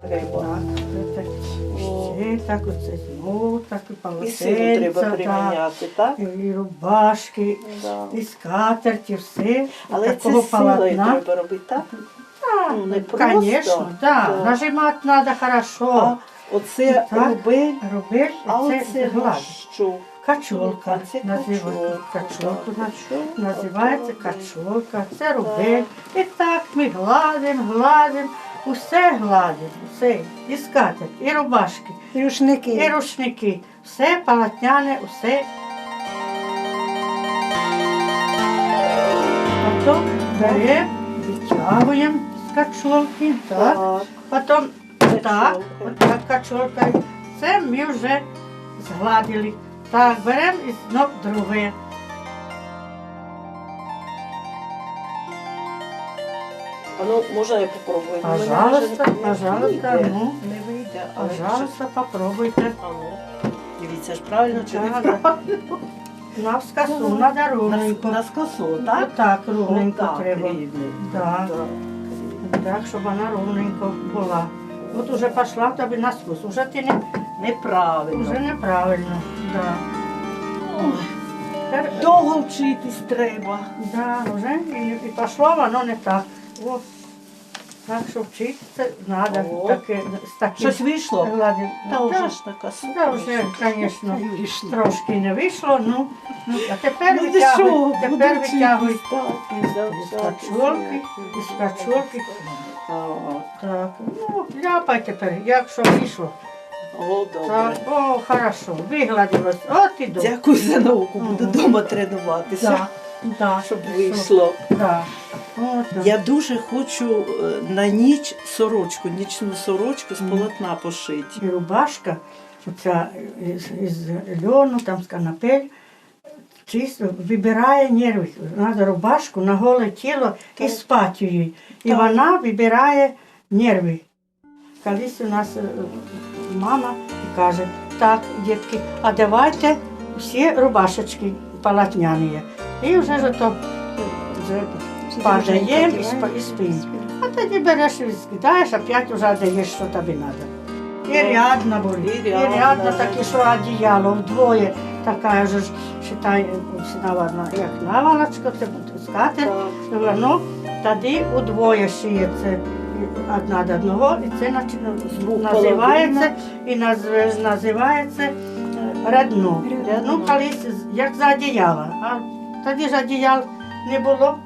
Треба. Так, ще так, оце знову так, і І полотенця, силу треба приміняти, так? і рубашки, Да. і скатерті, все. Але такого це силою полотна. треба робити, так? Ну, не просто. Конечно, да. Да. Нажимати треба А хорошо. оце Так. рубель, Робиш, а і оце це на гладь. що? Качолка. А це називають. качолка. Качолку так, качолка, називається так. качолка. Це рубель. І так ми гладимо, гладимо, усе гладимо, все. І скатерть, і рубашки, І рушники. і рушники. Все полотняне, усе. Потім беремо, витягуємо з качолки. Так. Так. Потім так, отак качолкою. Це ми вже згладили. Так, беремо і знов друге. А ну, можна я попробую? Ну, Пожалуйста, пожалуйста, ну. Не вийде, але Пожалуйста, попробуйте. А ну. Дивіться ж правильно чи не Надо. правильно? Навскасу, треба На, ровненько. на скосу, так? Так, ровненько Отак, треба. рівно. Да. Так. Так, щоб вона ровненько була. От уже пішла в тебе на скус. Уже ти не, Неправильно. уже неправильно. Да. Ой, Тепер, Довго вчитись треба. да, вже і, і пішло воно не так. О. Так що вчитися треба. О. Таке, з таким Щось вийшло? гладим. Та вже ж така Да, вже, звісно, вийшло. трошки не вийшло, ну, ну а тепер Ну, ти що, тепер буду витягуй вчитись, так, із. Так. Так, ну, ляпай тепер, якщо вийшло. О, Так, добре. о, хорошо, вигладилось, от і добре. Дякую за науку, буду вдома тренуватися, Да, да, щоб вийшло. Да. Я дуже хочу е, на ніч сорочку, нічну сорочку з полотна пошити. І рубашка, оця із, із льону, там з канапель, чисто вибирає нерви. Треба рубашку на голе тіло і спати їй. І Так. вона вибирає нерви. Колись у нас е, мама каже, так, дітки, а давайте всі рубашечки полотняні. І вже ж то е, вже падаємо і, спа- і спимо. А тоді береш і скидаєш, опять вже даєш, що тобі треба. І Ну, рядно були, і да. таке, що одіяло вдвоє, така ж, считай, наводна, як наволочка, це скатерть, воно тоді удвоє шиється одна до одного, і це називається, і наз- називається е. Рядно. Ну, колись як за одіяло. А тоді ж одіял не було,